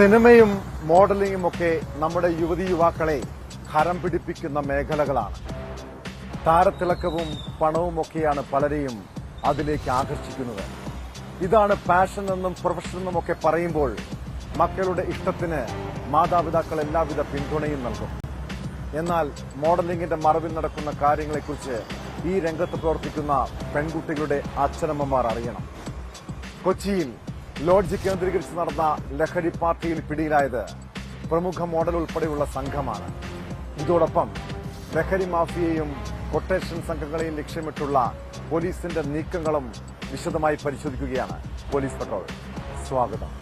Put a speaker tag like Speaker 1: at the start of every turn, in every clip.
Speaker 1: സിനിമയും മോഡലിംഗും ഒക്കെ നമ്മുടെ യുവതി യുവാക്കളെ ഹരം പിടിപ്പിക്കുന്ന മേഖലകളാണ്. താരത്തിളക്കവും പണവും ഒക്കെയാണ് പലരെയും അതിലേക്ക് ആകർഷിക്കുന്നത്. ഇതാണ് പാഷൻ എന്നും പ്രൊഫഷൻ എന്നും ഒക്കെ പറയുമ്പോൾ മക്കളുടെ ഇഷ്ടത്തിന് മാതാപിതാക്കൾ എല്ലാവിധ പിന്തുണയും നൽകും. എന്നാൽ മോഡലിംഗിന്റെ മറവിൽ നടക്കുന്ന കാര്യങ്ങളെക്കുറിച്ച് ഈ രംഗത്ത് പ്രവർത്തിക്കുന്ന പെൺകുട്ടികളുടെ അച്ഛനമ്മമാർ അറിയണം. കൊച്ചിയിൽ ലോഡ്ജ് കേന്ദ്രീകരിച്ച് നടന്ന ലഹരി പാർട്ടിയിൽ പിടിയിലായത് പ്രമുഖ മോഡൽ ഉൾപ്പെടെയുള്ള സംഘമാണ്. ഇതോടൊപ്പം ലഹരി മാഫിയയും കൊട്ടേഷൻ സംഘങ്ങളെയും ലക്ഷ്യമിട്ടുള്ള പോലീസിന്റെ നീക്കങ്ങളും വിശദമായി പരിശോധിക്കുകയാണ് പോലീസ് പട്രോൾ. സ്വാഗതം.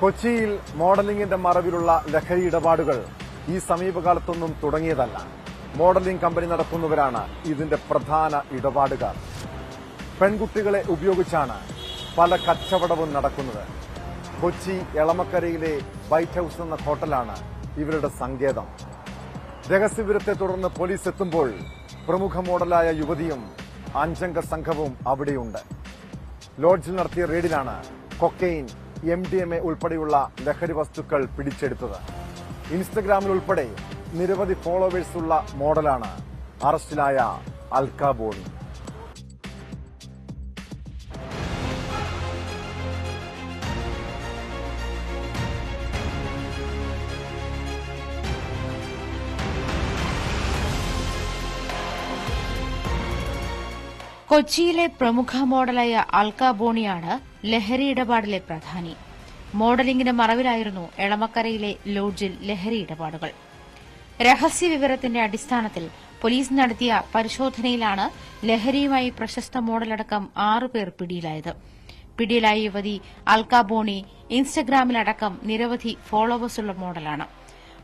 Speaker 1: കൊച്ചിയിൽ മോഡലിംഗിന്റെ മറവിലുള്ള ലഹരി ഇടപാടുകൾ ഈ സമീപകാലത്തൊന്നും തുടങ്ങിയതല്ല. മോഡലിംഗ് കമ്പനി നടത്തുന്നവരാണ് ഇതിന്റെ പ്രധാന ഇടപാടുകാർ. പെൺകുട്ടികളെ ഉപയോഗിച്ചാണ് പല കച്ചവടവും നടക്കുന്നത്. കൊച്ചി എളമക്കരയിലെ വൈറ്റ് ഹൌസ് എന്ന ഹോട്ടലാണ് ഇവരുടെ സങ്കേതം. രഹസ്യവിവരത്തെ തുടർന്ന് പോലീസ് എത്തുമ്പോൾ പ്രമുഖ മോഡലായ യുവതിയും അഞ്ചംഗ സംഘവും അവിടെയുണ്ട്. ലോഡ്ജിൽ നടത്തിയ റെയ്ഡിലാണ് cocaine M D M A ഉൾപ്പെടെയുള്ള ലഹരി വസ്തുക്കൾ പിടിച്ചെടുത്തത്. ഇൻസ്റ്റഗ്രാമിൽ ഉൾപ്പെടെ നിരവധി ഫോളോവേഴ്സ് ഉള്ള മോഡലാണ് അറസ്റ്റിലായ അൽക്കാബോണി
Speaker 2: കൊച്ചിയിലെ പ്രമുഖ മോഡലായ അൽക്ക ബോണിയാണ് ലഹരി ഇടപാടിലെ പ്രധാനി. മോഡലിംഗിന്റെ മറവിലായിരുന്നു എളമക്കരയിലെ ലോഡ്ജിൽ ലഹരി ഇടപാടുകൾ. രഹസ്യ വിവരത്തിന്റെ അടിസ്ഥാനത്തിൽ പോലീസ് നടത്തിയ പരിശോധനയിലാണ് ലഹരിയുമായി പ്രശസ്ത മോഡലടക്കം ആറുപേർ പിടിയിലായത്. പിടിയിലായ യുവതി അൽക്ക ബോണി ഇൻസ്റ്റഗ്രാമിലടക്കം നിരവധി ഫോളോവേഴ്സുള്ള മോഡലാണ്.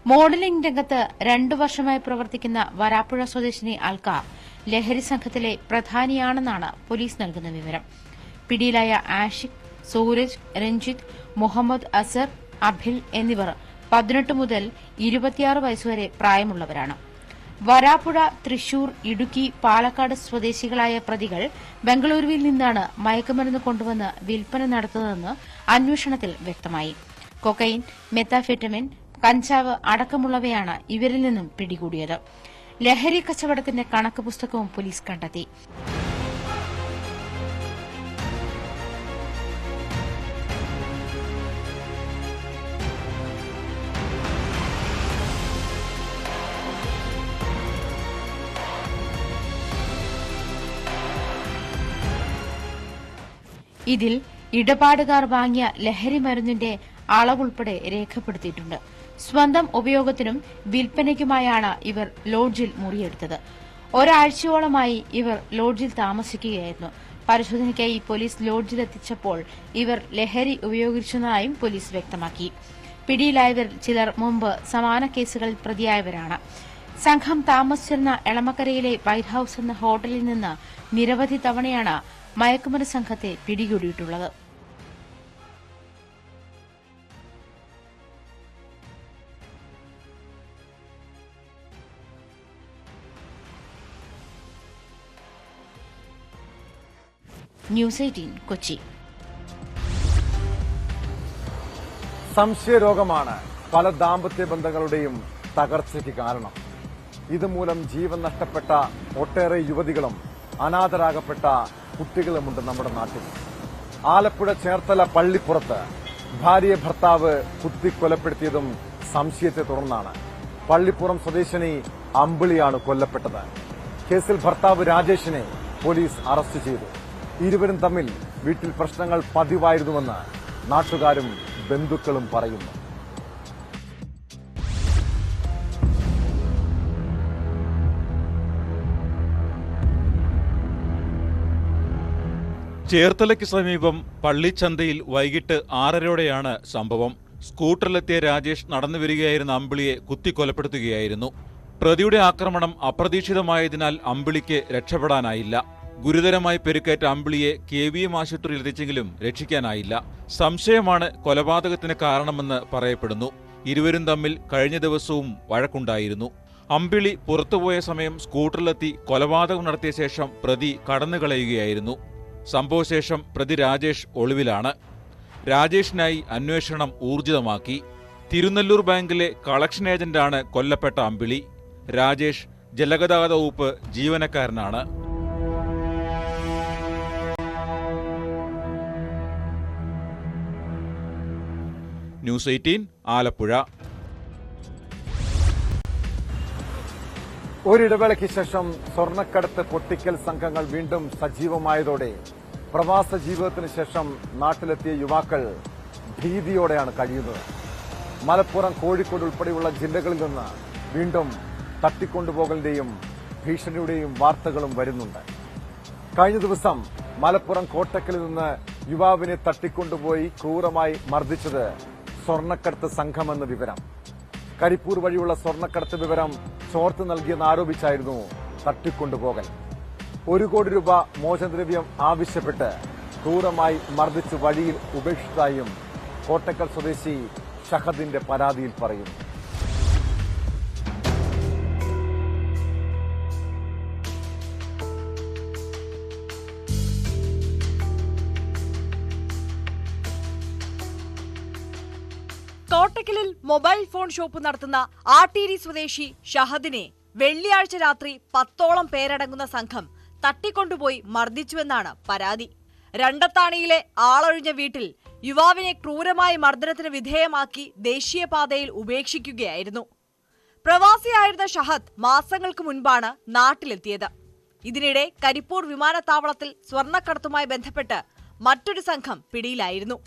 Speaker 2: മോഡലിംഗ് രംഗത്ത് രണ്ടു വർഷമായി പ്രവർത്തിക്കുന്ന വരാപ്പുഴ സ്വദേശിനി അൽക്ക ലഹരി സംഘത്തിലെ പ്രധാനിയാണെന്നാണ് പോലീസ് നൽകുന്ന വിവരം. പിടിയിലായ ആഷിഖ് സൂരജ് രഞ്ജിത്ത് മുഹമ്മദ് അസർ അഭിൽ എന്നിവർ പതിനെട്ട് മുതൽ ഇരുപത്തിയാറ് വയസ്സുവരെ പ്രായമുള്ളവരാണ്. വരാപ്പുഴ തൃശൂർ ഇടുക്കി പാലക്കാട് സ്വദേശികളായ പ്രതികൾ ബംഗളൂരുവിൽ നിന്നാണ് മയക്കുമരുന്ന് കൊണ്ടുവന്ന് വിൽപ്പന നടത്തുന്നതെന്ന് അന്വേഷണത്തിൽ വ്യക്തമായി. കൊക്കൈൻ മെത്താഫെറ്റമിൻ കഞ്ചാവ് അടക്കമുള്ളവയാണ് ഇവരിൽ നിന്നും പിടികൂടിയത്. ലഹരി കച്ചവടത്തിന്റെ കണക്ക് പുസ്തകവും പോലീസ് കണ്ടെത്തി. ഇതിൽ ഇടപാടുകാർ വാങ്ങിയ ലഹരി മരുന്നിന്റെ അളവുൾപ്പെടെ രേഖപ്പെടുത്തിയിട്ടുണ്ട്. സ്വന്തം ഉപയോഗത്തിനും വിൽപ്പനയ്ക്കുമായാണ് ഇവർ ലോഡ്ജിൽ മുറിയെടുത്തത്. ഒരാഴ്ചയോളമായി ഇവർ ലോഡ്ജിൽ താമസിക്കുകയായിരുന്നു. പരിശോധനയ്ക്കായി പോലീസ് ലോഡ്ജിലെത്തിച്ചപ്പോൾ ഇവർ ലഹരി ഉപയോഗിച്ചതായും പോലീസ് വ്യക്തമാക്കി. പിടിയിലായവർ ചിലർ മുമ്പ് സമാന കേസുകളിൽ പ്രതിയായവരാണ്. സംഘം താമസിച്ചിരുന്ന എളമക്കരയിലെ വൈറ്റ് ഹൌസ് എന്ന ഹോട്ടലിൽ നിന്ന് നിരവധി തവണയാണ് മയക്കുമരുന്ന് സംഘത്തെ പിടികൂടിയിട്ടുള്ളത്. News eighteen Kochi.
Speaker 1: സംശയരോഗമാണ് പല ദാമ്പത്യ ബന്ധങ്ങളുടെയും തകർച്ചയ്ക്ക് കാരണം. ഇതുമൂലം ജീവൻ നഷ്ടപ്പെട്ട ഒട്ടേറെ യുവതികളും അനാഥരാകപ്പെട്ട കുട്ടികളുമുണ്ട് നമ്മുടെ നാട്ടിൽ. ആലപ്പുഴ ചേർത്തല പള്ളിപ്പുറത്ത് ഭാര്യയെ ഭർത്താവ് കുത്തിക്കൊലപ്പെടുത്തിയതും സംശയത്തെ തുടർന്നാണ്. പള്ളിപ്പുറം സ്വദേശിനി അമ്പിളിയാണ് കൊല്ലപ്പെട്ടത്. കേസിൽ ഭർത്താവ് രാജേഷിനെ പോലീസ് അറസ്റ്റ് ചെയ്തു. ഇരുവരും തമ്മിൽ വീട്ടിൽ പ്രശ്നങ്ങൾ പതിവായിരുന്നുവെന്ന് നാട്ടുകാരും ബന്ധുക്കളും പറയുന്നു.
Speaker 3: ചേർത്തലയ്ക്ക് സമീപം പള്ളിച്ചന്തയിൽ വൈകിട്ട് ആറരയോടെയാണ് സംഭവം. സ്കൂട്ടറിലെത്തിയ രാജേഷ് നടന്നു വരികയായിരുന്ന അമ്പിളിയെ കുത്തിക്കൊലപ്പെടുത്തുകയായിരുന്നു. പ്രതിയുടെ ആക്രമണം അപ്രതീക്ഷിതമായതിനാൽ അമ്പിളിക്ക് രക്ഷപ്പെടാനായില്ല. ഗുരുതരമായി പെരുക്കേറ്റ അമ്പിളിയെ കെ വി എം ആശുപത്രിയിൽ എത്തിച്ചെങ്കിലും രക്ഷിക്കാനായില്ല. സംശയമാണ് കൊലപാതകത്തിന് കാരണമെന്ന് പറയപ്പെടുന്നു. ഇരുവരും തമ്മിൽ കഴിഞ്ഞ ദിവസവും വഴക്കുണ്ടായിരുന്നു. അമ്പിളി പുറത്തുപോയ സമയം സ്കൂട്ടറിലെത്തി കൊലപാതകം നടത്തിയ ശേഷം പ്രതി കടന്നുകളയുകയായിരുന്നു. സംഭവശേഷം പ്രതി രാജേഷ് ഒളിവിലാണ്. രാജേഷിനായി അന്വേഷണം ഊർജിതമാക്കി. തിരുനെല്ലൂർ ബാങ്കിലെ കളക്ഷൻ ഏജന്റാണ് കൊല്ലപ്പെട്ട അമ്പിളി. രാജേഷ് ജലഗതാഗത വകുപ്പ് ജീവനക്കാരനാണ്. News eighteen Alappuzha.
Speaker 1: ഒരിടവേളയ്ക്ക് ശേഷം സ്വർണക്കടത്ത് പൊട്ടിക്കൽ സംഘങ്ങൾ വീണ്ടും സജീവമായതോടെ പ്രവാസ ജീവിതത്തിന് ശേഷം നാട്ടിലെത്തിയ യുവാക്കൾ ഭീതിയോടെയാണ് കഴിയുന്നത്. മലപ്പുറം കോഴിക്കോട് ഉൾപ്പെടെയുള്ള ജില്ലകളിൽ നിന്ന് വീണ്ടും തട്ടിക്കൊണ്ടുപോകലിന്റെയും ഭീഷണിയുടെയും വാർത്തകളും വരുന്നുണ്ട്. കഴിഞ്ഞ ദിവസം മലപ്പുറം കോട്ടക്കലിൽ നിന്ന് യുവാവിനെ തട്ടിക്കൊണ്ടുപോയി ക്രൂരമായി മർദ്ദിച്ചത് സ്വർണക്കടത്ത് സംഘമെന്ന വിവരം. കരിപ്പൂർ വഴിയുള്ള സ്വർണക്കടത്ത് വിവരം ചോർത്ത് നൽകിയെന്ന് ആരോപിച്ചായിരുന്നു തട്ടിക്കൊണ്ടുപോകൽ. ഒരു കോടി രൂപ മോചനദ്രവ്യം ആവശ്യപ്പെട്ട് ക്രൂരമായി മർദ്ദിച്ച് വഴിയിൽ ഉപേക്ഷിച്ചതായും കോട്ടക്കൽ സ്വദേശി ഷഹദിന്റെ പരാതിയിൽ പറയുന്നു.
Speaker 4: കോട്ടക്കലിൽ മൊബൈൽ ഫോൺ ഷോപ്പ് നടത്തുന്ന ആട്ടീരി സ്വദേശി ഷഹദിനെ വെള്ളിയാഴ്ച രാത്രി പത്തോളം പേരടങ്ങുന്ന സംഘം തട്ടിക്കൊണ്ടുപോയി മർദ്ദിച്ചുവെന്നാണ് പരാതി. രണ്ടത്താണിയിലെ ആളൊഴിഞ്ഞ വീട്ടിൽ യുവാവിനെ ക്രൂരമായി മർദ്ദനത്തിന് വിധേയമാക്കി ദേശീയപാതയിൽ ഉപേക്ഷിക്കുകയായിരുന്നു. പ്രവാസിയായിരുന്ന ഷഹദ് മാസങ്ങൾക്ക് മുൻപാണ് നാട്ടിലെത്തിയത്. ഇതിനിടെ കരിപ്പൂർ വിമാനത്താവളത്തിൽ സ്വർണക്കടത്തുമായി ബന്ധപ്പെട്ട് മറ്റൊരു സംഘം പിടിയിലായിരുന്നു.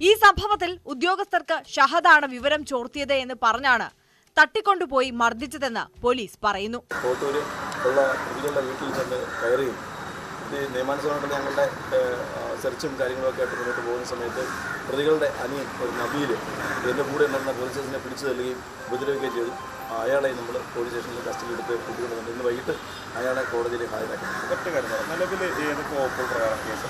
Speaker 4: ഈ സംഭവത്തിൽ ഉദ്യോഗസ്ഥർക്ക് ഷഹദാണ് വിവരം ചോർത്തിയത് എന്ന് പറഞ്ഞാണ് തട്ടിക്കൊണ്ടുപോയി മർദ്ദിച്ചതെന്ന് പോലീസ് പറയുന്നു.
Speaker 5: കോട്ടൂര് ഉള്ള പ്രതികളുടെ വീട്ടിൽ ചെന്ന് കയറിയും ഇത് നിയമാനുസൃതമായിട്ട് ഞങ്ങളുടെ സെർച്ചും കാര്യങ്ങളൊക്കെ ആയിട്ട് മുന്നോട്ട് പോകുന്ന സമയത്ത് പ്രതികളുടെ അനിയൻ ഒരു നബീൽ എന്റെ കൂടെ ഉണ്ടായിരുന്ന പോലീസ് സ്റ്റേഷനെ പിടിച്ചു തള്ളുകയും ഉപദ്രവിക്കുകയും ചെയ്തു. അയാളെ നമ്മൾ പോലീസ് സ്റ്റേഷനിൽ കസ്റ്റഡി എടുത്ത് കൂട്ടിക്കൊണ്ടുവന്നു ഇന്ന് വൈകിട്ട് അയാളെ കോടതിയിൽ ഹാജരാക്കി.
Speaker 6: ഒറ്റ കാര്യം നിലവിൽ ഏതൊക്കെ വകുപ്പുകൾ പ്രകാരം കേസ്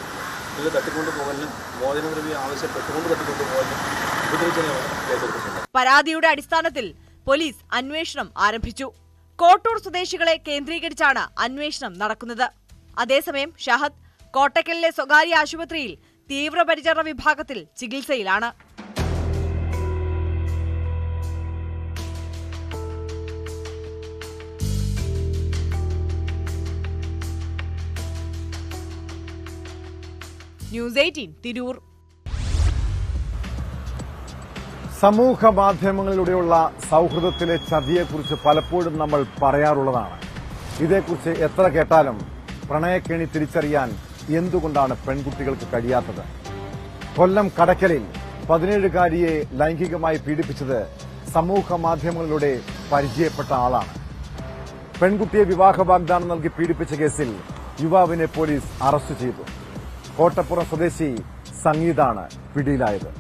Speaker 5: ഇത് തട്ടിക്കൊണ്ടു പോകലിനും മോചനദ്രവ്യം ആവശ്യപ്പെട്ടുകൊണ്ട് തട്ടിക്കൊണ്ടു പോകലിനും ഉപദ്രവിച്ചതിനാണ് കേസെടുത്തിട്ടുണ്ട്
Speaker 4: പരാതിയുടെ അടിസ്ഥാനത്തിൽ പോലീസ് അന്വേഷണം ആരംഭിച്ചു. കോട്ടൂർ സ്വദേശികളെ കേന്ദ്രീകരിച്ചാണ് അന്വേഷണം നടക്കുന്നത്. അതേസമയം ഷഹദ് കോട്ടക്കലിലെ സ്വകാര്യ ആശുപത്രിയിൽ തീവ്രപരിചരണ വിഭാഗത്തിൽ ചികിത്സയിലാണ്. News eighteen Tirur.
Speaker 1: സമൂഹ മാധ്യമങ്ങളിലൂടെയുള്ള സൗഹൃദത്തിലെ ചതിയെക്കുറിച്ച് പലപ്പോഴും നമ്മൾ പറയാറുള്ളതാണ്. ഇതേക്കുറിച്ച് എത്ര കേട്ടാലും പ്രണയക്കേണി തിരിച്ചറിയാൻ എന്തുകൊണ്ടാണ് പെൺകുട്ടികൾക്ക് കഴിയാത്തത്? കൊല്ലം കടക്കലിൽ പതിനേഴുകാരിയെ ലൈംഗികമായി പീഡിപ്പിച്ചത് സമൂഹ മാധ്യമങ്ങളിലൂടെ പരിചയപ്പെട്ട ആളാണ്. പെൺകുട്ടിയെ വിവാഹ വാഗ്ദാനം നൽകി പീഡിപ്പിച്ച കേസിൽ യുവാവിനെ പോലീസ് അറസ്റ്റ് ചെയ്തു. കോട്ടപ്പുറം സ്വദേശി സംഗീതാണ് പിടിയിലായത്.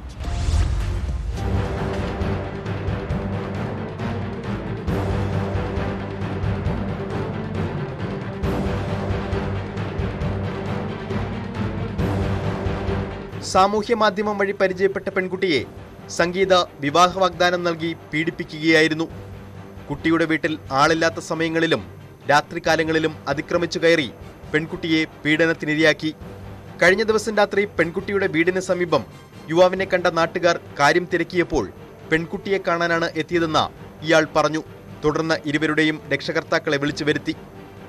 Speaker 7: സാമൂഹ്യ മാധ്യമം വഴി പരിചയപ്പെട്ട പെൺകുട്ടിയെ സംഗീത വിവാഹ വാഗ്ദാനം നൽകി പീഡിപ്പിക്കുകയായിരുന്നു. കുട്ടിയുടെ വീട്ടിൽ ആളില്ലാത്ത സമയങ്ങളിലും രാത്രികാലങ്ങളിലും അതിക്രമിച്ചു കയറി പെൺകുട്ടിയെ പീഡനത്തിനിരയാക്കി. കഴിഞ്ഞ ദിവസം രാത്രി പെൺകുട്ടിയുടെ വീടിന് സമീപം യുവാവിനെ കണ്ട നാട്ടുകാർ കാര്യം തിരക്കിയപ്പോൾ പെൺകുട്ടിയെ കാണാനാണ് എത്തിയതെന്ന് ഇയാൾ പറഞ്ഞു. തുടർന്ന് ഇരുവരുടെയും രക്ഷകർത്താക്കളെ വിളിച്ചു വരുത്തി.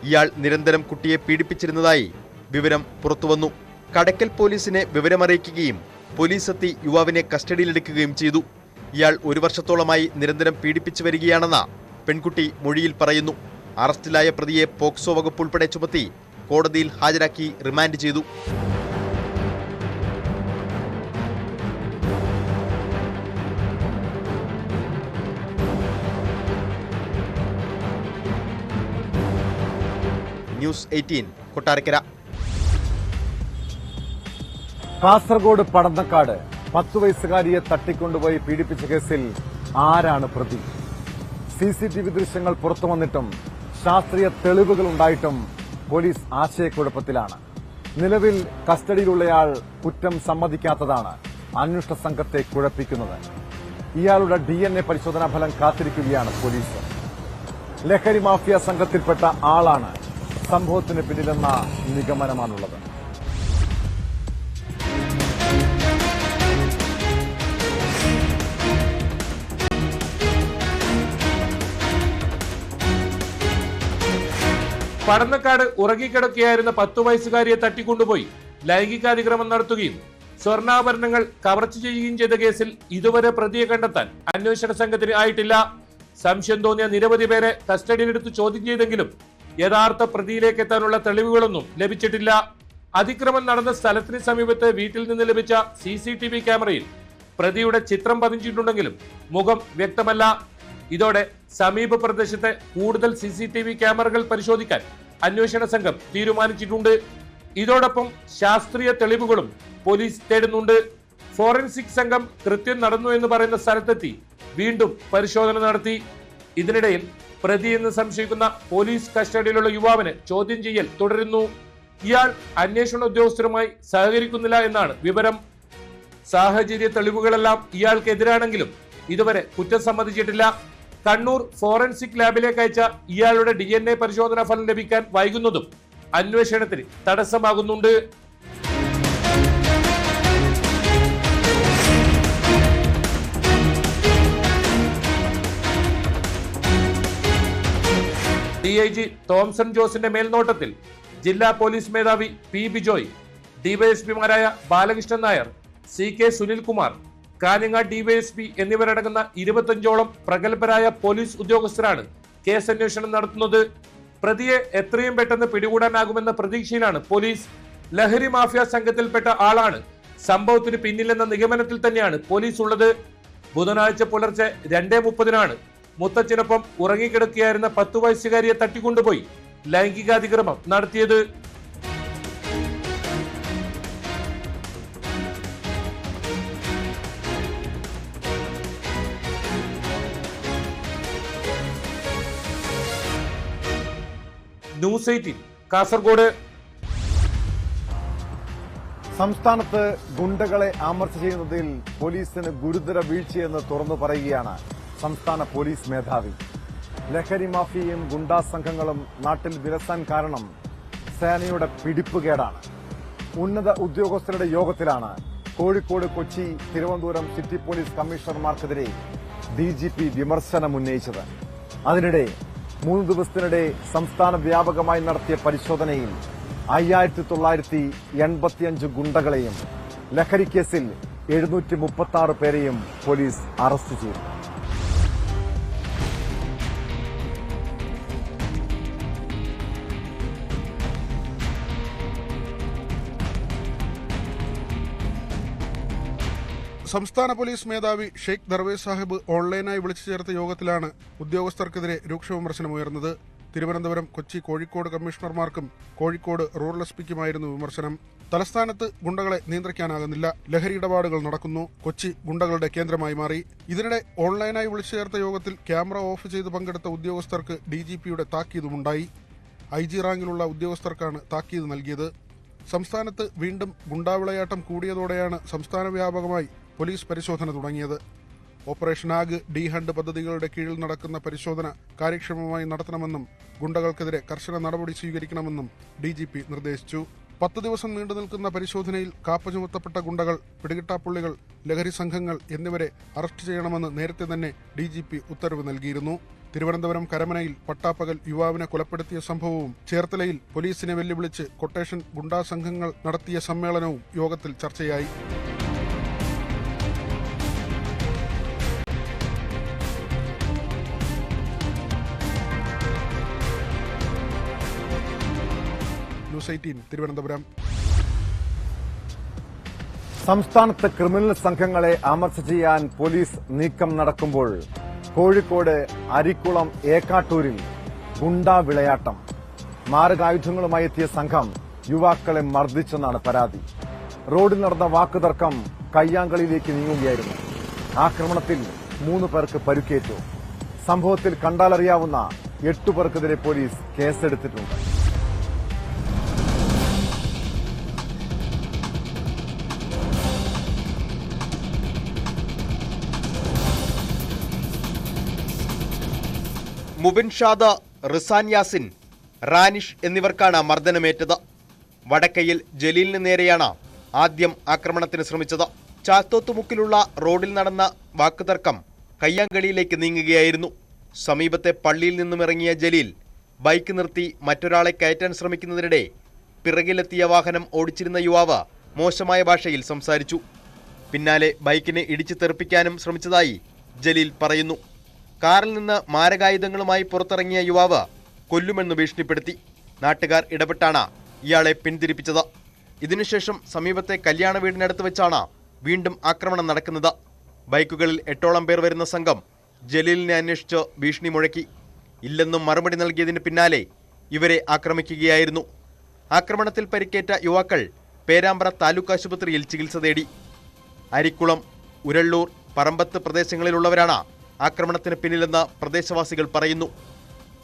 Speaker 7: ഇയാൾ നിരന്തരം കുട്ടിയെ പീഡിപ്പിച്ചിരുന്നതായി വിവരം പുറത്തുവന്നു. കടക്കൽ പോലീസിനെ വിവരമറിയിക്കുകയും പോലീസ് എത്തി യുവാവിനെ കസ്റ്റഡിയിലെടുക്കുകയും ചെയ്തു. ഇയാൾ ഒരു വർഷത്തോളമായി നിരന്തരം പീഡിപ്പിച്ചു വരികയാണെന്ന പെൺകുട്ടി മൊഴിയിൽ പറയുന്നു. അറസ്റ്റിലായ പ്രതിയെ പോക്സോ വകുപ്പ് ഉൾപ്പെടെ ചുമത്തി കോടതിയിൽ ഹാജരാക്കി റിമാൻഡ് ചെയ്തു. News eighteen Kottarakkara.
Speaker 1: Kasaragod Padannakkad പത്ത് വയസ്സുകാരിയെ തട്ടിക്കൊണ്ടുപോയി പീഡിപ്പിച്ച കേസിൽ ആരാണ് പ്രതി? സി സി ടി വി ദൃശ്യങ്ങൾ പുറത്തു വന്നിട്ടും ശാസ്ത്രീയ തെളിവുകൾ ഉണ്ടായിട്ടും പോലീസ് ആശയക്കുഴപ്പത്തിലാണ്. നിലവിൽ കസ്റ്റഡിയിലുള്ളയാൾ കുറ്റം സമ്മതിക്കാത്തതാണ് അന്വേഷണ സംഘത്തെ കുഴപ്പിക്കുന്നത്. ഇയാളുടെ ഡി എൻ എ പരിശോധനാ ഫലം കാത്തിരിക്കുകയാണ് പോലീസ്. ലഹരി മാഫിയ സംഘത്തിൽപ്പെട്ട ആളാണ് സംഭവത്തിന് പിന്നിലെന്ന നിഗമനമാണുള്ളത്.
Speaker 8: പടന്നക്കാട് ഉറങ്ങിക്കിടക്കുകയായിരുന്ന പത്തു വയസ്സുകാരിയെ തട്ടിക്കൊണ്ടുപോയി ലൈംഗികാതിക്രമം നടത്തുകയും സ്വർണാഭരണങ്ങൾ കവർച്ച ചെയ്യുകയും ചെയ്ത കേസിൽ ഇതുവരെ പ്രതിയെ കണ്ടെത്താൻ അന്വേഷണ സംഘത്തിന് ആയിട്ടില്ല. സംശയം തോന്നിയ നിരവധി പേരെ കസ്റ്റഡിയിലെടുത്ത് ചോദ്യം ചെയ്തെങ്കിലും യഥാർത്ഥ പ്രതിയിലേക്ക് എത്താനുള്ള തെളിവുകളൊന്നും ലഭിച്ചിട്ടില്ല. അതിക്രമം നടന്ന സ്ഥലത്തിന് സമീപത്ത് വീട്ടിൽ നിന്ന് ലഭിച്ച സി ക്യാമറയിൽ പ്രതിയുടെ ചിത്രം പതിഞ്ഞിട്ടുണ്ടെങ്കിലും മുഖം വ്യക്തമല്ല. ഇതോടെ സമീപ പ്രദേശത്തെ കൂടുതൽ സി സി ടി വി ക്യാമറകൾ പരിശോധിക്കാൻ അന്വേഷണ സംഘം തീരുമാനിച്ചിട്ടുണ്ട്. ഇതോടൊപ്പം ശാസ്ത്രീയ തെളിവുകളും പോലീസ് തേടുന്നുണ്ട്. ഫോറൻസിക് സംഘം കൃത്യം നടന്നു എന്ന് പറയുന്ന സ്ഥലത്തെത്തി വീണ്ടും പരിശോധന നടത്തി. ഇതിനിടയിൽ പ്രതി എന്ന് സംശയിക്കുന്ന പോലീസ് കസ്റ്റഡിയിലുള്ള യുവാവിനെ ചോദ്യം ചെയ്യൽ തുടരുന്നു. ഇയാൾ അന്വേഷണ ഉദ്യോഗസ്ഥരുമായി സഹകരിക്കുന്നില്ല എന്നാണ് വിവരം. സാഹചര്യ തെളിവുകളെല്ലാം ഇയാൾക്കെതിരാണെങ്കിലും ഇതുവരെ കുറ്റം സമ്മതിച്ചിട്ടില്ല. കണ്ണൂർ ഫോറൻസിക് ലാബിലേക്ക് അയച്ച ഇയാളുടെ ഡി എൻ എ പരിശോധനാ ഫലം ലഭിക്കാൻ വൈകുന്നതും അന്വേഷണത്തിന് തടസ്സമാകുന്നുണ്ട്. ഡി ഐ ജി തോംസൺ ജോസിന്റെ മേൽനോട്ടത്തിൽ ജില്ലാ പോലീസ് മേധാവി P Bijoy ഡിവൈഎസ്പിമാരായ Balakrishnan Nair C K Sunilkumar Kanhangad DYSP എന്നിവരടങ്ങുന്ന ഇരുപത്തഞ്ചോളം പ്രഗത്ഭരായ പോലീസ് ഉദ്യോഗസ്ഥരാണ് കേസ് അന്വേഷണം നടത്തുന്നത്. പ്രതിയെ എത്രയും പെട്ടെന്ന് പിടികൂടാനാകുമെന്ന പ്രതീക്ഷയിലാണ് പോലീസ് ലഹരി മാഫിയ സംഘത്തിൽപ്പെട്ട ആളാണ്. സംഭവത്തിന് പിന്നിലെന്ന നിഗമനത്തിൽ തന്നെയാണ് പോലീസ് ഉള്ളത് ബുധനാഴ്ച പുലർച്ചെ രണ്ടേ മുപ്പതിനാണ് മുത്തച്ഛനൊപ്പം ഉറങ്ങിക്കിടക്കുകയായിരുന്ന പത്തു വയസ്സുകാരിയെ തട്ടിക്കൊണ്ടുപോയി ലൈംഗികാതിക്രമം നടത്തിയത്. News eighteen Kasaragod.
Speaker 1: സംസ്ഥാനത്ത് ഗുണ്ടകളെ അമർച്ച ചെയ്യുന്നതിൽ പോലീസിന് ഗുരുതര വീഴ്ചയെന്ന് തുറന്നു പറയുകയാണ് സംസ്ഥാന പോലീസ് മേധാവി. ലഹരി മാഫിയയും ഗുണ്ടാ സംഘങ്ങളും നാട്ടിൽ വിലസാൻ കാരണം സേനയുടെ പിടിപ്പുകേടാണ് ഉന്നത ഉദ്യോഗസ്ഥരുടെ യോഗത്തിലാണ് കോഴിക്കോട് കൊച്ചി തിരുവനന്തപുരം സിറ്റി പോലീസ് കമ്മീഷണർമാർക്കെതിരെ ഡി ജി പി വിമർശനം ഉന്നയിച്ചത് അതിനിടെ മൂന്ന് ദിവസത്തിനിടെ സംസ്ഥാന വ്യാപകമായി നടത്തിയ പരിശോധനയിൽ അയ്യായിരത്തി തൊള്ളായിരത്തി എൺപത്തിയഞ്ച് ഗുണ്ടകളെയും ലഹരിക്കേസിൽ എഴുന്നൂറ്റി മുപ്പത്തി ആറ് പേരെയും പോലീസ് അറസ്റ്റ് ചെയ്തു.
Speaker 9: സംസ്ഥാന പോലീസ് മേധാവി ഷെയ്ഖ് ദർവേസ് സാഹിബ് ഓൺലൈനായി വിളിച്ചു ചേർത്ത യോഗത്തിലാണ് ഉദ്യോഗസ്ഥർക്കെതിരെ രൂക്ഷ വിമർശനമുയർന്നത് തിരുവനന്തപുരം കൊച്ചി കോഴിക്കോട് കമ്മീഷണർമാർക്കും കോഴിക്കോട് റൂറൽ എസ് പിക്കുമായിരുന്നു വിമർശനം. തലസ്ഥാനത്ത് ഗുണ്ടകളെ നിയന്ത്രിക്കാനാകുന്നില്ല. ലഹരി ഇടപാടുകൾ നടക്കുന്നു. കൊച്ചി ഗുണ്ടകളുടെ കേന്ദ്രമായി മാറി. ഇതിനിടെ ഓൺലൈനായി വിളിച്ചു ചേർത്ത യോഗത്തിൽ ക്യാമറ ഓഫ് ചെയ്ത് പങ്കെടുത്ത ഉദ്യോഗസ്ഥർക്ക് ഡി ജി പിയുടെ താക്കീതുമുണ്ടായി. ഐ ജി റാങ്കിലുള്ള ഉദ്യോഗസ്ഥർക്കാണ് താക്കീത് നൽകിയത്. സംസ്ഥാനത്ത് വീണ്ടും ഗുണ്ടാവിളയാട്ടം കൂടിയതോടെയാണ് സംസ്ഥാന വ്യാപകമായി പോലീസ് പരിശോധന തുടങ്ങിയത്. ഓപ്പറേഷൻ ആഗ് ഡി ഹണ്ട് പദ്ധതികളുടെ കീഴിൽ നടക്കുന്ന പരിശോധന കാര്യക്ഷമമായി നടത്തണമെന്നും ഗുണ്ടകൾക്കെതിരെ കർശന നടപടി സ്വീകരിക്കണമെന്നും ഡി ജി പി നിർദ്ദേശിച്ചു. പത്ത് ദിവസം നീണ്ടു നിൽക്കുന്ന പരിശോധനയിൽ കാപ്പ ചുമത്തപ്പെട്ട ഗുണ്ടകൾ പിടികിട്ടാപ്പുള്ളികൾ ലഹരി സംഘങ്ങൾ എന്നിവരെ അറസ്റ്റ് ചെയ്യണമെന്ന് നേരത്തെ തന്നെ ഡി ജി പി ഉത്തരവ് നൽകിയിരുന്നു. തിരുവനന്തപുരം കരമനയിൽ പട്ടാപ്പകൽ യുവാവിനെ കൊലപ്പെടുത്തിയ സംഭവവും ചേർത്തലയിൽ പോലീസിനെ വെല്ലുവിളിച്ച് കൊട്ടേഷൻ ഗുണ്ടാ സംഘങ്ങൾ നടത്തിയ സമ്മേളനവും യോഗത്തിൽ ചർച്ചയായി. തിരുവനന്തപുരം.
Speaker 1: സംസ്ഥാനത്ത് ക്രിമിനൽ സംഘങ്ങളെ അമർച്ച ചെയ്യാൻ പോലീസ് നീക്കം നടക്കുമ്പോൾ കോഴിക്കോട് അരിക്കുളം ഏക്കാട്ടൂരിൽ ഗുണ്ടാ വിളയാട്ടം. മാരകായുധങ്ങളുമായി എത്തിയ സംഘം യുവാക്കളെ മർദ്ദിച്ചെന്നാണ് പരാതി. റോഡിൽ നടന്ന വാക്കുതർക്കം കയ്യാങ്കളിയിലേക്ക് നീങ്ങുകയായിരുന്നു. ആക്രമണത്തിൽ മൂന്ന് പേർക്ക് പരുക്കേറ്റു. സംഭവത്തിൽ കണ്ടാലറിയാവുന്ന എട്ടു പേർക്കെതിരെ പോലീസ് കേസെടുത്തിട്ടുണ്ട്.
Speaker 7: മുബിൻ ഷാദ റിസാൻ യാസിൻ റാനിഷ് എന്നിവർക്കാണ് മർദ്ദനമേറ്റത്. വടക്കയിൽ ജലീലിന് നേരെയാണ് ആദ്യം ആക്രമണത്തിന് ശ്രമിച്ചത്. ചാത്തോത്തുമുക്കിലുള്ള റോഡിൽ നടന്ന വാക്കുതർക്കം കയ്യാങ്കളിയിലേക്ക് നീങ്ങുകയായിരുന്നു. സമീപത്തെ പള്ളിയിൽ നിന്നും ഇറങ്ങിയ ജലീൽ ബൈക്ക് നിർത്തി മറ്റൊരാളെ കയറ്റാൻ ശ്രമിക്കുന്നതിനിടെ പിറകിലെത്തിയ വാഹനം ഓടിച്ചിരുന്ന യുവാവ് മോശമായ ഭാഷയിൽ സംസാരിച്ചു. പിന്നാലെ ബൈക്കിനെ ഇടിച്ചു തെറിപ്പിക്കാനും ശ്രമിച്ചതായി ജലീൽ പറയുന്നു. കാറിൽ നിന്ന് മാരകായുധങ്ങളുമായി പുറത്തിറങ്ങിയ യുവാവ് കൊല്ലുമെന്ന് ഭീഷണിപ്പെടുത്തി. നാട്ടുകാർ ഇടപെട്ടാണ് ഇയാളെ പിന്തിരിപ്പിച്ചത്. ഇതിനുശേഷം സമീപത്തെ കല്യാണ വീടിനടുത്ത് വെച്ചാണ് വീണ്ടും ആക്രമണം നടക്കുന്നത്. ബൈക്കുകളിൽ എട്ടോളം പേർ വരുന്ന സംഘം ജലീലിനെ അന്വേഷിച്ച് ഭീഷണി മുഴക്കി. ഇല്ലെന്നും മറുപടി നൽകിയതിന് പിന്നാലെ ഇവരെ ആക്രമിക്കുകയായിരുന്നു. ആക്രമണത്തിൽ പരിക്കേറ്റ യുവാക്കൾ പേരാമ്പ്ര താലൂക്ക് ആശുപത്രിയിൽ ചികിത്സ തേടി. അരിക്കുളം ഉരള്ളൂർ പറമ്പത്ത് പ്രദേശങ്ങളിലുള്ളവരാണ് ആക്രമണത്തിന് പിന്നിലെന്ന് പ്രദേശവാസികൾ പറയുന്നു.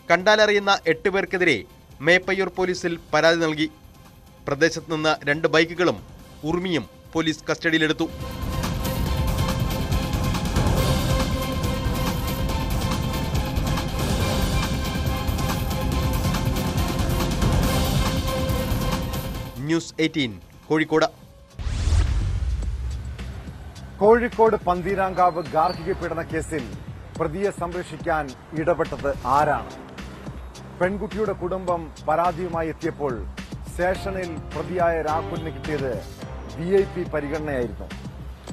Speaker 7: കണ്ടാലറിയുന്ന എട്ട് പേർക്കെതിരെ മേപ്പയ്യൂർ പോലീസിൽ പരാതി നൽകി. പ്രദേശത്ത് നിന്ന് രണ്ട് ബൈക്കുകളും ഉർമിയും പോലീസ് കസ്റ്റഡിയിലെടുത്തു. News eighteen Kozhikode.
Speaker 1: Kozhikode Pantheerankavu ഗാർഹിക പീഡന കേസിൽ പ്രതിയെ സംരക്ഷിക്കാൻ ഇടപെട്ടത് ആരാണ്? പെൺകുട്ടിയുടെ കുടുംബം പരാതിയുമായി എത്തിയപ്പോൾ സ്റ്റേഷനിൽ പ്രതിയായ രാഹുലിന് കിട്ടിയത് വി ഐ പി പരിഗണനയായിരുന്നു.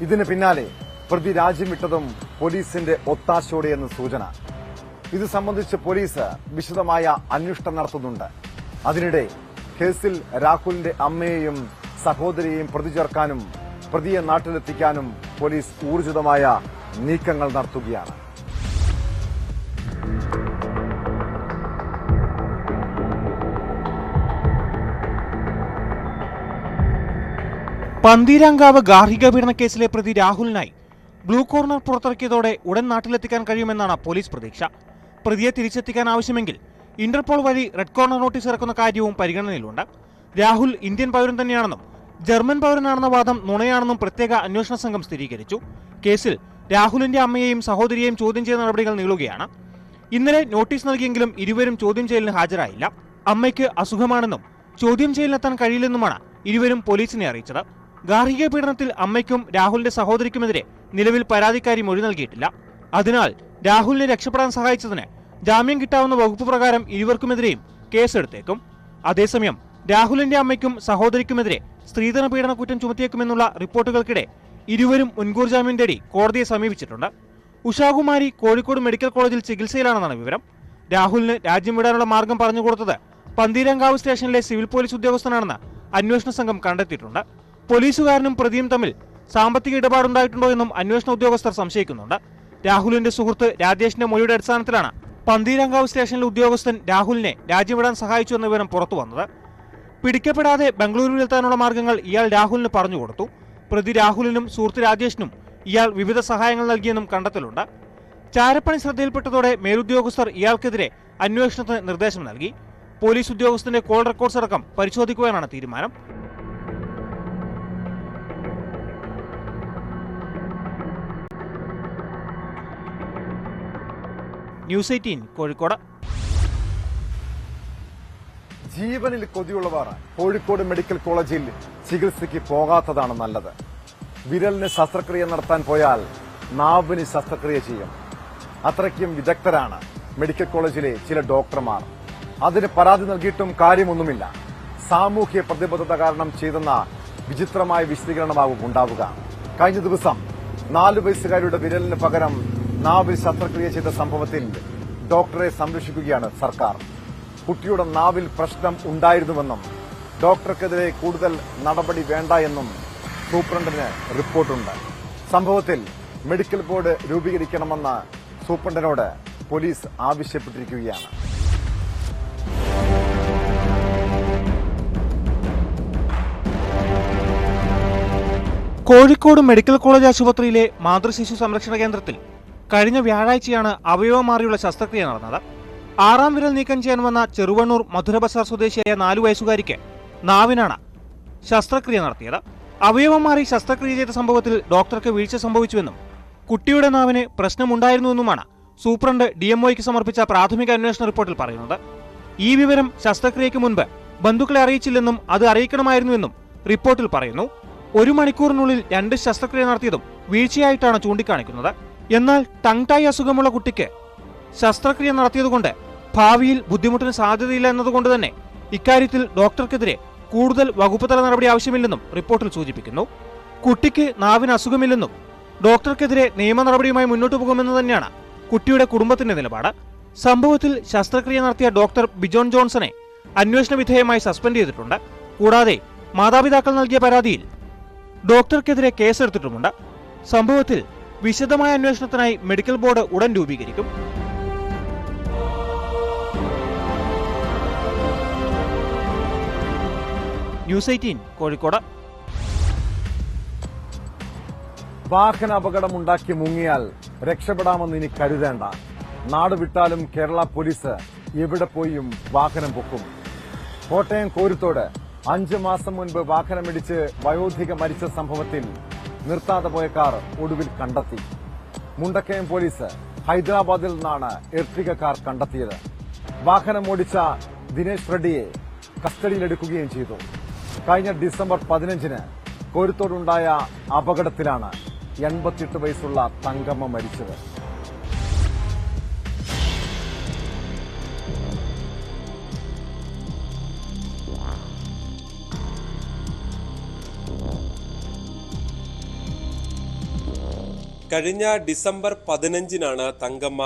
Speaker 1: ഇതിന് പിന്നാലെ പ്രതി രാജ്യം വിട്ടതും പോലീസിന്റെ ഒത്താശയോടെയെന്ന് സൂചന. ഇത് സംബന്ധിച്ച് പോലീസ് വിശദമായ അന്വേഷണം നടത്തുന്നുണ്ട്. അതിനിടെ കേസിൽ രാഹുലിന്റെ അമ്മയെയും സഹോദരിയെയും പ്രതി ചേർക്കാനും പ്രതിയെ നാട്ടിലെത്തിക്കാനും പോലീസ് ഊർജിതമായ നീക്കങ്ങൾ നടത്തുകയാണ്.
Speaker 10: പന്തീരാങ്കാവ് ഗാർഹിക പീഡന കേസിലെ പ്രതി രാഹുലിനായി ബ്ലൂ കോർണർ പുറത്തിറക്കിയതോടെ ഉടൻ നാട്ടിലെത്തിക്കാൻ കഴിയുമെന്നാണ് പോലീസ് പ്രതീക്ഷ. പ്രതിയെ തിരിച്ചെത്തിക്കാൻ ആവശ്യമെങ്കിൽ ഇന്റർപോൾ വഴി റെഡ് കോർണർ നോട്ടീസ് ഇറക്കുന്ന കാര്യവും പരിഗണനയിലുണ്ട്. രാഹുൽ ഇന്ത്യൻ പൗരൻ തന്നെയാണെന്നും ജർമ്മൻ പൗരനാണെന്ന വാദം നുണയാണെന്നും പ്രത്യേക അന്വേഷണ സംഘം സ്ഥിരീകരിച്ചു. കേസിൽ രാഹുലിന്റെ അമ്മയെയും സഹോദരിയെയും ചോദ്യം ചെയ്ത നടപടികൾ നീളുകയാണ്. ഇന്നലെ നോട്ടീസ് നൽകിയെങ്കിലും ഇരുവരും ചോദ്യം ചെയ്യലിന് ഹാജരായില്ല. അമ്മയ്ക്ക് അസുഖമാണെന്നും ചോദ്യം ചെയ്യലിനെത്താൻ കഴിയില്ലെന്നുമാണ് ഇരുവരും പോലീസിനെ അറിയിച്ചത്. ഗാർഹിക പീഡനത്തിൽ അമ്മയ്ക്കും രാഹുലിന്റെ സഹോദരിക്കുമെതിരെ നിലവിൽ പരാതിക്കാരി മൊഴി നൽകിയിട്ടില്ല. അതിനാൽ രാഹുലിനെ രക്ഷപ്പെടാൻ സഹായിച്ചതിന് ജാമ്യം കിട്ടാവുന്ന വകുപ്പ് പ്രകാരം ഇരുവർക്കുമെതിരെയും കേസെടുത്തേക്കും. അതേസമയം രാഹുലിന്റെ അമ്മയ്ക്കും സഹോദരിക്കുമെതിരെ സ്ത്രീധന പീഡന കുറ്റം ചുമത്തിയേക്കുമെന്നുള്ള റിപ്പോർട്ടുകൾക്കിടെ ഇരുവരും മുൻകൂർ ജാമ്യം തേടി കോടതിയെ സമീപിച്ചിട്ടുണ്ട്. ഉഷാകുമാരി കോഴിക്കോട് മെഡിക്കൽ കോളേജിൽ ചികിത്സയിലാണെന്നാണ് വിവരം. രാഹുലിന് രാജ്യം വിടാനുള്ള മാർഗം പറഞ്ഞു കൊടുത്തത് പന്തീരങ്കാവ് സ്റ്റേഷനിലെ സിവിൽ പോലീസ് ഉദ്യോഗസ്ഥനാണെന്ന് അന്വേഷണ സംഘം കണ്ടെത്തിയിട്ടുണ്ട്. പോലീസുകാരനും പ്രതിയും തമ്മിൽ സാമ്പത്തിക ഇടപാടുണ്ടായിട്ടുണ്ടോ എന്നും അന്വേഷണ ഉദ്യോഗസ്ഥർ സംശയിക്കുന്നുണ്ട്. രാഹുലിന്റെ സുഹൃത്ത് രാജേഷിന്റെ മൊഴിയുടെ അടിസ്ഥാനത്തിലാണ് പന്തീരങ്കാവ് സ്റ്റേഷനിലെ ഉദ്യോഗസ്ഥൻ രാഹുലിനെ രാജ്യം വിടാൻ സഹായിച്ചു എന്ന വിവരം പുറത്തു വന്നത് പിടിക്കപ്പെടാതെ ബംഗളൂരുവിലെത്താനുള്ള മാർഗങ്ങൾ ഇയാൾ രാഹുലിന് പറഞ്ഞു കൊടുത്തു. പ്രതി രാഹുലിനും സുഹൃത്ത് രാജേഷിനും ഇയാൾ വിവിധ സഹായങ്ങൾ നൽകിയെന്നും കണ്ടെത്തലുണ്ട്. ചാരപ്പണി ശ്രദ്ധയിൽപ്പെട്ടതോടെ മേലുദ്യോഗസ്ഥർ ഇയാൾക്കെതിരെ അന്വേഷണത്തിന് നിർദ്ദേശം നൽകി. പോലീസ് ഉദ്യോഗസ്ഥന്റെ കോൾ റെക്കോർഡ്സ് അടക്കം പരിശോധിക്കുവാനാണ് തീരുമാനം. News eighteen Kozhikode.
Speaker 1: ജീവനിൽ കൊതിയുള്ളവർ കോഴിക്കോട് മെഡിക്കൽ കോളേജിൽ ചികിത്സയ്ക്ക് പോകാത്തതാണ് നല്ലത്. വിരലിന് ശസ്ത്രക്രിയ നടത്താൻ പോയാൽ നാവിന് ശസ്ത്രക്രിയ ചെയ്യും. അത്രയ്ക്കും വിദഗ്ധരാണ് മെഡിക്കൽ കോളേജിലെ ചില ഡോക്ടർമാർ. അതിന് പരാതി നൽകിയിട്ടും കാര്യമൊന്നുമില്ല. സാമൂഹ്യ പ്രതിബദ്ധത കാരണം ചെയ്തെന്ന വിചിത്രമായ വിശദീകരണമാകും ഉണ്ടാവുക. കഴിഞ്ഞ ദിവസം നാല് വയസ്സുകാരിയുടെ വിരലിന് പകരം നാവിൽ ശസ്ത്രക്രിയ ചെയ്ത സംഭവത്തിൽ ഡോക്ടറെ സംരക്ഷിക്കുകയാണ് സർക്കാർ. കുട്ടിയുടെ നാവിൽ പ്രശ്നം ഉണ്ടായിരുന്നുവെന്നും ഡോക്ടർക്കെതിരെ കൂടുതൽ നടപടി വേണ്ട എന്നും സൂപ്രണ്ടിന് റിപ്പോർട്ടുണ്ട്. സംഭവത്തിൽ മെഡിക്കൽ ബോർഡ് രൂപീകരിക്കണമെന്ന് സൂപ്രണ്ടിനോട് പോലീസ് ആവശ്യപ്പെട്ടിരിക്കുകയാണ്.
Speaker 10: കോഴിക്കോട് മെഡിക്കൽ കോളേജ് ആശുപത്രിയിലെ മാതൃശിശു സംരക്ഷണ കേന്ദ്രത്തിൽ കഴിഞ്ഞ വ്യാഴാഴ്ചയാണ് അവയവം മാറിയുള്ള ശസ്ത്രക്രിയ നടന്നത്. ആറാം വിരൽ നീക്കം ചെയ്യാൻ വന്ന ചെറുവണ്ണൂർ മധുരബസാർ സ്വദേശിയായ നാലു വയസ്സുകാരിക്ക് നാവിനാണ് ശസ്ത്രക്രിയ നടത്തിയത്. അവയവം മാറി ശസ്ത്രക്രിയ ചെയ്ത സംഭവത്തിൽ ഡോക്ടർക്ക് വീഴ്ച സംഭവിച്ചുവെന്നും കുട്ടിയുടെ നാവിന് പ്രശ്നമുണ്ടായിരുന്നുവെന്നുമാണ് സൂപ്രണ്ട് ഡി എംഒയ്ക്ക് സമർപ്പിച്ച പ്രാഥമിക അന്വേഷണ റിപ്പോർട്ടിൽ പറയുന്നത്. ഈ വിവരം ശസ്ത്രക്രിയയ്ക്ക് മുൻപ് ബന്ധുക്കളെ അറിയിച്ചില്ലെന്നും അത് അറിയിക്കണമായിരുന്നുവെന്നും റിപ്പോർട്ടിൽ പറയുന്നു. ഒരു മണിക്കൂറിനുള്ളിൽ രണ്ട് ശസ്ത്രക്രിയ നടത്തിയതും വീഴ്ചയായിട്ടാണ് ചൂണ്ടിക്കാണിക്കുന്നത്. എന്നാൽ ടങ് ടൈ അസുഖമുള്ള കുട്ടിക്ക് ശസ്ത്രക്രിയ നടത്തിയതുകൊണ്ട് ഭാവിയിൽ ബുദ്ധിമുട്ടിന് സാധ്യതയില്ല എന്നതുകൊണ്ട് തന്നെ ഇക്കാര്യത്തിൽ ഡോക്ടർക്കെതിരെ കൂടുതൽ വകുപ്പ് തല നടപടി ആവശ്യമില്ലെന്നും റിപ്പോർട്ടിൽ സൂചിപ്പിക്കുന്നു. കുട്ടിക്ക് നാവിന് അസുഖമില്ലെന്നും ഡോക്ടർക്കെതിരെ നിയമ നടപടിയുമായി മുന്നോട്ടു പോകുമെന്ന് തന്നെയാണ് കുട്ടിയുടെ കുടുംബത്തിന്റെ നിലപാട്. സംഭവത്തിൽ ശസ്ത്രക്രിയ നടത്തിയ ഡോക്ടർ ബിജോൺ ജോൺസനെ അന്വേഷണ വിധേയമായി സസ്പെൻഡ് ചെയ്തിട്ടുണ്ട്. കൂടാതെ മാതാപിതാക്കൾ നൽകിയ പരാതിയിൽ ഡോക്ടർക്കെതിരെ കേസെടുത്തിട്ടുമുണ്ട്. സംഭവത്തിൽ വിശദമായ അന്വേഷണത്തിനായി മെഡിക്കൽ ബോർഡ് ഉടൻ രൂപീകരിക്കും. News eighteen Kozhikode.
Speaker 1: വാഹന അപകടമുണ്ടാക്കി മുങ്ങിയാൽ രക്ഷപ്പെടാമെന്ന് ഇനി കരുതേണ്ട. നാട് വിട്ടാലും കേരള പോലീസ് എവിടെ പോയും വാഹനം പൊക്കും. കോട്ടയം കോരുത്തോട് അഞ്ചു മാസം മുൻപ് വാഹനമിടിച്ച് വയോധിക മരിച്ച സംഭവത്തിൽ നിർത്താതെ പോയ കാർ ഒടുവിൽ കണ്ടെത്തി. മുണ്ടക്കയം പോലീസ് ഹൈദരാബാദിൽ നിന്നാണ് എർട്ടിക കാർ കണ്ടെത്തിയത്. വാഹനം ഓടിച്ച ദിനേശ് റെഡ്ഡിയെ കസ്റ്റഡിയിലെടുക്കുകയും ചെയ്തു. കഴിഞ്ഞ ഡിസംബർ പതിനഞ്ചിന് കോരുത്തോടുണ്ടായ അപകടത്തിലാണ് എൺപത്തിയെട്ട് വയസ്സുള്ള തങ്കമ്മ മരിച്ചത്.
Speaker 11: കഴിഞ്ഞ ഡിസംബർ പതിനഞ്ചിനാണ് തങ്കമ്മ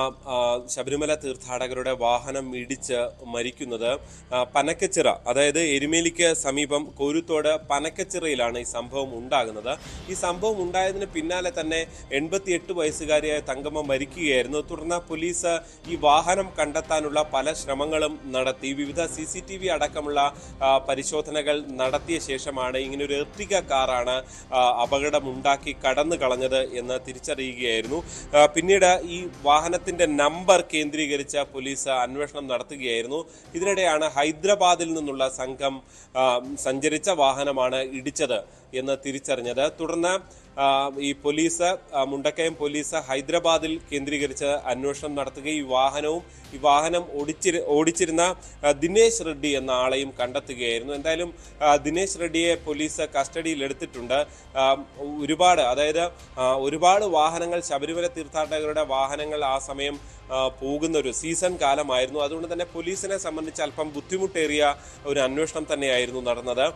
Speaker 11: ശബരിമല തീർത്ഥാടകരുടെ വാഹനം ഇടിച്ച് മരിക്കുന്നത്. പനക്കച്ചിറ അതായത് എരുമേലിക്ക് സമീപം കോരുത്തോട് പനക്കച്ചിറയിലാണ് ഈ സംഭവം ഉണ്ടാകുന്നത്. ഈ സംഭവം ഉണ്ടായതിന് പിന്നാലെ തന്നെ എൺപത്തിയെട്ട് വയസ്സുകാരിയായ തങ്കമ്മ മരിക്കുകയായിരുന്നു. തുടർന്ന് പോലീസ് ഈ വാഹനം കണ്ടെത്താനുള്ള പല ശ്രമങ്ങളും നടത്തി. വിവിധ സി സി ടി വി അടക്കമുള്ള പരിശോധനകൾ നടത്തിയ ശേഷമാണ് ഇങ്ങനൊരു എർട്ടിക കാറാണ് അപകടമുണ്ടാക്കി കടന്നു കളഞ്ഞത് എന്ന് തിരിച്ചറിയുകയായിരുന്നു പിന്നീട് ഈ വാഹനത്തിന്റെ നമ്പർ കേന്ദ്രീകരിച്ച പോലീസ് അന്വേഷണം നടത്തുകയായിരുന്നു. ഇതിനിടെയാണ് ഹൈദരാബാദിൽ നിന്നുള്ള സംഘം സഞ്ചരിച്ച വാഹനമാണ് ഇടിച്ചത് എന്ന് തിരിച്ചറിഞ്ഞത്. തുടർന്ന് ഈ പോലീസ് മുണ്ടക്കയം പോലീസ് ഹൈദരാബാദിൽ കേന്ദ്രീകരിച്ച് അന്വേഷണം നടത്തുകയും ഈ വാഹനവും ഈ വാഹനം ഓടിച്ചിരു ഓടിച്ചിരുന്ന ദിനേശ് റെഡ്ഡി എന്ന ആളെയും കണ്ടെത്തുകയായിരുന്നു. എന്തായാലും ദിനേശ് റെഡ്ഡിയെ പോലീസ് കസ്റ്റഡിയിലെടുത്തിട്ടുണ്ട് ഒരുപാട് അതായത് ഒരുപാട് വാഹനങ്ങൾ ശബരിമല തീർത്ഥാടകരുടെ വാഹനങ്ങൾ ആ സമയം പോകുന്ന ഒരു സീസൺ കാലമായിരുന്നു. അതുകൊണ്ട് തന്നെ പോലീസിനെ സംബന്ധിച്ച് അല്പം ബുദ്ധിമുട്ടേറിയ ഒരു അന്വേഷണം തന്നെയായിരുന്നു നടന്നത്.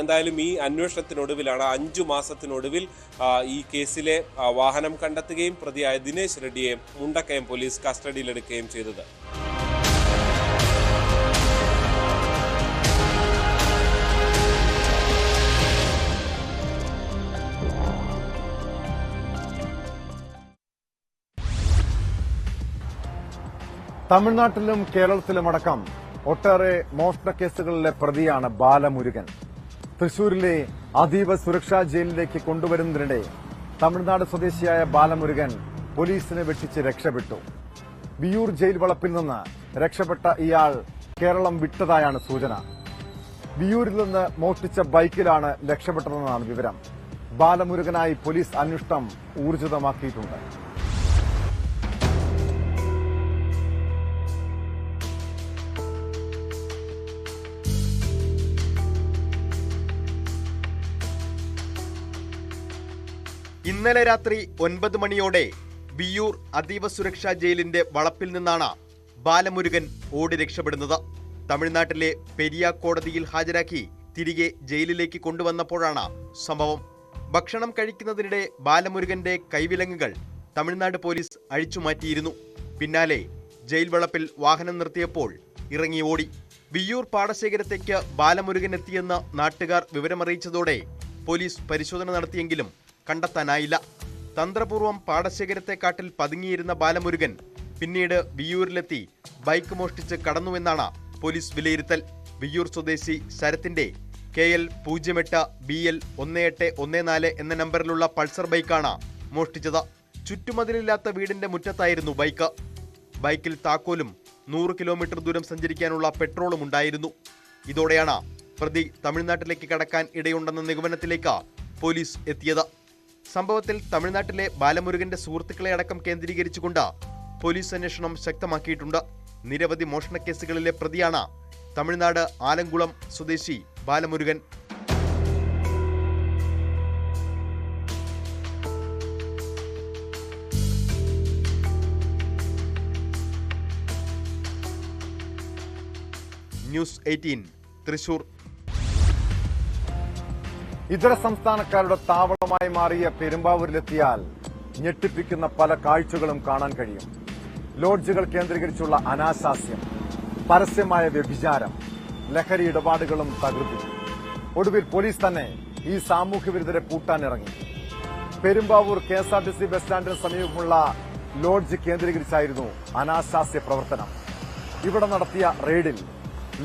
Speaker 11: എന്തായാലും ഈ അന്വേഷണത്തിനൊടുവിലാണ് അഞ്ചു മാസത്തിനൊടുവിൽ ഈ കേസിലെ വാഹനം കണ്ടെത്തുകയും പ്രതിയായ ദിനേശ് റെഡ്ഡിയെ മുണ്ടക്കയം പോലീസ് കസ്റ്റഡിയിലെടുക്കുകയും ചെയ്തത്.
Speaker 1: തമിഴ്നാട്ടിലും കേരളത്തിലുമടക്കം ഒട്ടേറെ മോഷണ കേസുകളിലെ പ്രതിയാണ് ബാലമുരുകൻ. തൃശൂരിലെ അതീവ സുരക്ഷാ ജയിലിലേക്ക് കൊണ്ടുവരുന്നതിനിടെ തമിഴ്നാട് സ്വദേശിയായ ബാലമുരുകൻ പോലീസിനെ വെട്ടിച്ച് രക്ഷപ്പെട്ടു. വിയൂർ ജയിൽ വളപ്പിൽ നിന്ന് രക്ഷപ്പെട്ട ഇയാൾ കേരളം വിട്ടതായാണ് സൂചന. വിയൂരിൽ നിന്ന് മോഷ്ടിച്ച ബൈക്കിലാണ് രക്ഷപ്പെട്ടതെന്നാണ് വിവരം. ബാലമുരുകനായി പോലീസ് അന്വേഷണം ഊർജിതമാക്കിയിട്ടുണ്ട്.
Speaker 7: ഇന്നലെ രാത്രി ഒൻപത് മണിയോടെ വിയൂർ അതീവ സുരക്ഷാ ജയിലിന്റെ വളപ്പിൽ നിന്നാണ് ബാലമുരുകൻ ഓടി രക്ഷപ്പെടുന്നത്. തമിഴ്നാട്ടിലെ പെരിയ കോടതിയിൽ ഹാജരാക്കി തിരികെ ജയിലിലേക്ക് കൊണ്ടുവന്നപ്പോഴാണ് സംഭവം. ഭക്ഷണം കഴിക്കുന്നതിനിടെ ബാലമുരുകന്റെ കൈവിലങ്ങുകൾ തമിഴ്നാട് പോലീസ് അഴിച്ചുമാറ്റിയിരുന്നു. പിന്നാലെ ജയിൽ വളപ്പിൽ വാഹനം നിർത്തിയപ്പോൾ ഇറങ്ങി ഓടി. വിയ്യൂർ പാടശേഖരത്തേക്ക് ബാലമുരുകൻ എത്തിയെന്ന് നാട്ടുകാർ വിവരമറിയിച്ചതോടെ പോലീസ് പരിശോധന നടത്തിയെങ്കിലും കണ്ടെത്താനായില്ല. തന്ത്രപൂർവം പാടശേഖരത്തെ കാട്ടിൽ പതുങ്ങിയിരുന്ന ബാലമുരുകൻ പിന്നീട് വിയൂരിലെത്തി ബൈക്ക് മോഷ്ടിച്ച് കടന്നുവെന്നാണ് പോലീസ് വിലയിരുത്തൽ. വിയൂർ സ്വദേശി ശരത്തിന്റെ കെ എൽ പൂജ്യം എട്ട് ബി എൽ ഒന്ന് എട്ട് ഒന്ന് നാല് എന്ന നമ്പറിലുള്ള പൾസർ ബൈക്കാണ് മോഷ്ടിച്ചത്. ചുറ്റുമതിലില്ലാത്ത വീടിന്റെ മുറ്റത്തായിരുന്നു ബൈക്ക്. ബൈക്കിൽ താക്കോലും നൂറ് കിലോമീറ്റർ ദൂരം സഞ്ചരിക്കാനുള്ള പെട്രോളും ഉണ്ടായിരുന്നു. ഇതോടെയാണ് പ്രതി തമിഴ്നാട്ടിലേക്ക് കടക്കാൻ ഇടയുണ്ടെന്ന നിഗമനത്തിലേക്ക് പോലീസ് എത്തിയത്. സംഭവത്തിൽ തമിഴ്നാട്ടിലെ ബാലമുരുകന്റെ സുഹൃത്തുക്കളെ അടക്കം കേന്ദ്രീകരിച്ചുകൊണ്ട് പോലീസ് അന്വേഷണം ശക്തമാക്കിയിട്ടുണ്ട്. നിരവധി മോഷണ കേസുകളിലെ പ്രതിയാണ് തമിഴ്നാട് ആലങ്കുളം സ്വദേശി ബാലമുരുകൻ. News eighteen Thrissur.
Speaker 1: ഇതര സംസ്ഥാനക്കാരുടെ താവളമായി മാറിയ പെരുമ്പാവൂരിലെത്തിയാൽ ഞെട്ടിപ്പിക്കുന്ന പല കാഴ്ചകളും കാണാൻ കഴിയും. ലോഡ്ജുകൾ കേന്ദ്രീകരിച്ചുള്ള അനാശാസ്യം പരസ്യമായ വ്യഭിചാരം ലഹരി ഇടപാടുകളും തകൃതി ഒടുവിൽ പോലീസ് തന്നെ ഈ സാമൂഹ്യ വിരുദ്ധരെ പൂട്ടാനിറങ്ങി. Perumbavoor K S R T C bus സ്റ്റാൻഡിന് സമീപമുള്ള ലോഡ്ജ് കേന്ദ്രീകരിച്ചായിരുന്നു അനാശാസ്യ പ്രവർത്തനം. ഇവിടെ നടത്തിയ റെയ്ഡിൽ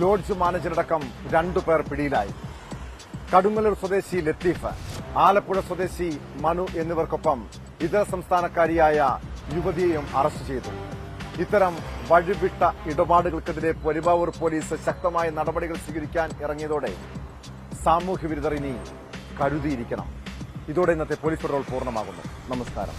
Speaker 1: ലോഡ്ജ് മാനേജറടക്കം രണ്ടുപേർ പിടിയിലായി. കടുങ്ങല്ലൂർ സ്വദേശി ലത്തീഫ് ആലപ്പുഴ സ്വദേശി മനു എന്നിവർക്കൊപ്പം ഇതര സംസ്ഥാനക്കാരിയായ യുവതിയെയും അറസ്റ്റ് ചെയ്തു. ഇത്തരം വഴിവിട്ട ഇടപാടുകൾക്കെതിരെ പെരുമ്പാവൂർ പോലീസ് ശക്തമായ നടപടികൾ സ്വീകരിക്കാൻ ഇറങ്ങിയതോടെ സാമൂഹ്യ വിരുദ്ധർ ഇനി കരുതിയിരിക്കണം. ഇതോടെ ഇന്നത്തെ പോലീസ് പെട്രോൾ പൂർണമാകുന്നു. നമസ്കാരം.